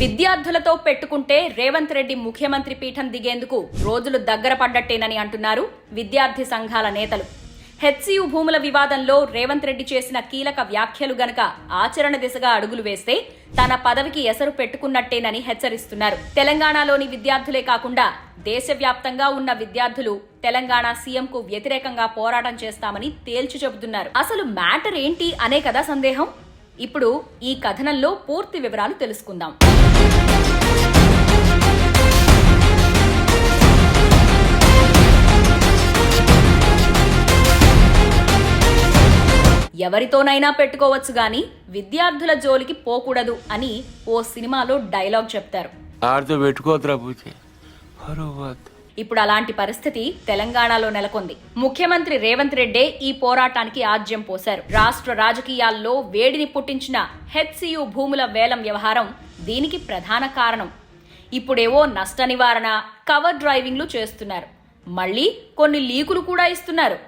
విద్యార్థులతో పెట్టుకుంటే రేవంత్ రెడ్డి ముఖ్యమంత్రి పీఠం దిగేందుకు రోజులు దగ్గర పడ్డట్టేనని అంటున్నారు విద్యార్థి సంఘాల నేతలు. హెచ్సియు భూముల వివాదంలో రేవంత్ రెడ్డి చేసిన కీలక వ్యాఖ్యలు గనక ఆచరణ దిశగా అడుగులు వేస్తే తన పదవికి ఎసరు పెట్టుకున్నట్టేనని హెచ్చరిస్తున్నారు. తెలంగాణలోని విద్యార్థులే కాకుండా దేశవ్యాప్తంగా ఉన్న విద్యార్థులు తెలంగాణ సీఎంకు వ్యతిరేకంగా పోరాటం చేస్తామని తేల్చి చెబుతున్నారు. అసలు మ్యాటర్ ఏంటి అనే కదా సందేహం? ఇప్పుడు ఈ కథనంలో పూర్తి వివరాలు తెలుసుకుందాం. ఎవరితోనైనా పెట్టుకోవచ్చు గాని విద్యార్థుల జోలికి పోకూడదు అని ఓ సినిమాలో డైలాగ్ చెప్తారు. ఆడితో ఇప్పుడు అలాంటి పరిస్థితి తెలంగాణలో నెలకొంది. ముఖ్యమంత్రి రేవంత్ రెడ్డే ఈ పోరాటానికి ఆజ్యం పోశారు. రాష్ట్ర రాజకీయాల్లో వేడిని పుట్టించిన హెచ్సియు భూముల వేలం వ్యవహారం దీనికి ప్రధాన కారణం. ఇప్పుడేవో నష్ట నివారణ కవర్ డ్రైవింగ్లు చేస్తున్నారు. మళ్ళీ కొన్ని లీకులు కూడా ఇస్తున్నారు.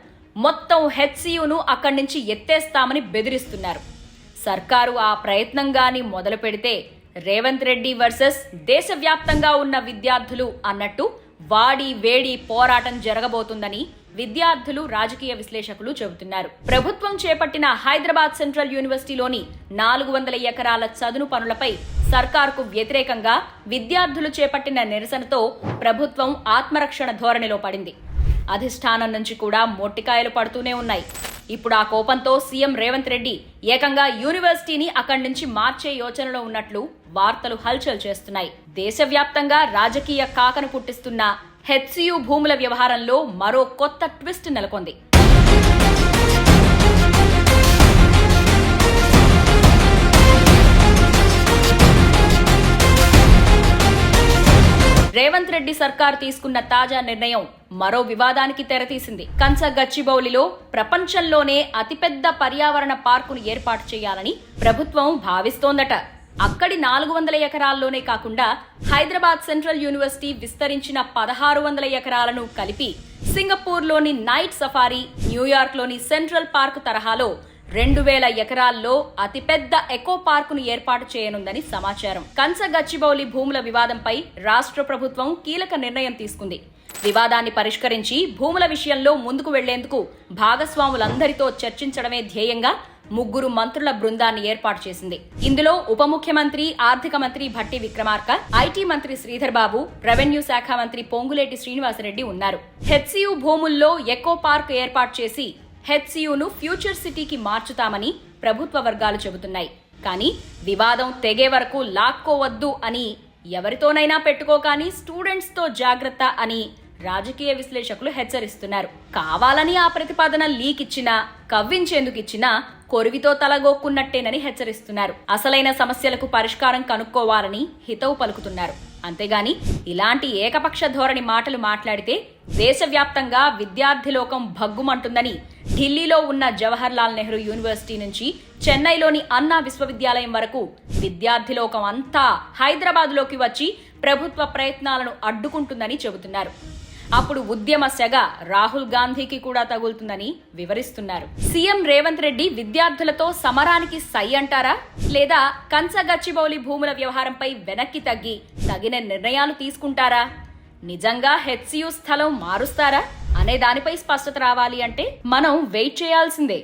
మొత్తం హెచ్సియును అక్కడి నుంచి ఎత్తేస్తామని బెదిరిస్తున్నారు. సర్కారు ఆ ప్రయత్నం గాని మొదలు పెడితే రేవంత్ రెడ్డి వర్సెస్ దేశవ్యాప్తంగా ఉన్న విద్యార్థులు అన్నట్టు వాడి వేడి పోరాటం జరగబోతుందని విద్యార్థులు రాజకీయ విశ్లేషకులు చెబుతున్నారు. ప్రభుత్వం చేపట్టిన హైదరాబాద్ సెంట్రల్ యూనివర్సిటీలోని నాలుగు వందల ఎకరాల చదును పనులపై సర్కార్కు వ్యతిరేకంగా విద్యార్థులు చేపట్టిన నిరసనతో ప్రభుత్వం ఆత్మరక్షణ ధోరణిలో పడింది. అధిష్టానం నుంచి కూడా మొట్టికాయలు పడుతూనే ఉన్నాయి. ఇప్పుడు ఆ కోపంతో సీఎం రేవంత్ రెడ్డి ఏకంగా యూనివర్సిటీని అక్కడి నుంచి మార్చే యోచనలో ఉన్నట్లు వార్తలు హల్చల్ చేస్తున్నాయి. దేశవ్యాప్తంగా రాజకీయ కాకను పుట్టిస్తున్న హెచ్సియు భూముల వ్యవహారంలో మరో కొత్త ట్విస్ట్ నెలకొంది. సర్కార్ తీసుకున్న తాజా నిర్ణయం మరో వివాదానికి తెరతీసింది. కంచ గచ్చిబౌలిలో ప్రపంచంలోనే అతిపెద్ద పర్యావరణ పార్కును ఏర్పాటు చేయాలని ప్రభుత్వం భావిస్తోందట. అక్కడి నాలుగు వందల ఎకరాల్లోనే కాకుండా హైదరాబాద్ సెంట్రల్ యూనివర్సిటీ విస్తరించిన పదహారు వందల ఎకరాలను కలిపి సింగపూర్లోని నైట్ సఫారీ న్యూయార్క్లోని సెంట్రల్ పార్క్ తరహాలో రెండు వేల ఎకరాల్లో అతిపెద్ద ఎకో పార్కును ఏర్పాటు చేయనుందని సమాచారం. కంచ గచ్చిబౌలి భూముల వివాదంపై రాష్ట్ర ప్రభుత్వం కీలక నిర్ణయం తీసుకుంది. వివాదాన్ని పరిష్కరించి భూముల విషయంలో ముందుకు వెళ్ళేందుకు భాగస్వాములందరితో చర్చించడమే ధ్యేయంగా ముగ్గురు మంత్రుల బృందాన్ని ఏర్పాటు చేసింది. ఇందులో ఉప ముఖ్యమంత్రి ఆర్థిక మంత్రి భట్టి విక్రమార్క ఐటీ మంత్రి శ్రీధర్ బాబు రెవెన్యూ శాఖ మంత్రి పొంగులేటి శ్రీనివాసరెడ్డి ఉన్నారు. హెచ్సియు భూముల్లో ఎకో పార్క్ ఏర్పాటు చేసి హెచ్సియును ఫ్యూచర్ సిటీకి మార్చుతామని ప్రభుత్వ వర్గాలు చెబుతున్నాయి. కానీ వివాదం తెగే వరకు లాక్కోవద్దు అని ఎవరితోనైనా పెట్టుకో కానీ స్టూడెంట్స్తో జాగ్రత్త అని రాజకీయ విశ్లేషకులు హెచ్చరిస్తున్నారు. కావాలని ఆ ప్రతిపాదన లీక్ ఇచ్చినా కవ్వించేందుకు ఇచ్చినా కొరివితో తలగోక్కున్నట్టేనని హెచ్చరిస్తున్నారు. అసలైన సమస్యలకు పరిష్కారం కనుక్కోవాలని హితవు పలుకుతున్నారు. అంతేగాని ఇలాంటి ఏకపక్ష ధోరణి మాటలు మాట్లాడితే దేశవ్యాప్తంగా విద్యార్థిలోకం భగ్గుమంటుందని ఢిల్లీలో ఉన్న జవహర్ లాల్ నెహ్రూ యూనివర్సిటీ నుంచి చెన్నైలోని అన్నా విశ్వవిద్యాలయం వరకు విద్యార్థిలోకం అంతా హైదరాబాద్లోకి వచ్చి ప్రభుత్వ ప్రయత్నాలను అడ్డుకుంటుందని చెబుతున్నారు. అప్పుడు ఉద్యమ సెగ రాహుల్ గాంధీకి కూడా తగులుతుందని వివరిస్తున్నారు. సీఎం రేవంత్ రెడ్డి విద్యార్థులతో సమరానికి సై అంటారా? లేదా కంచగచ్చిబౌలి భూముల వ్యవహారంపై వెనక్కి తగ్గి తగిన నిర్ణయాలు తీసుకుంటారా? నిజంగా హెచ్సియు స్థలం మారుస్తారా? అనే దానిపై స్పష్టత రావాలి అంటే మనం వెయిట్ చేయాల్సిందే.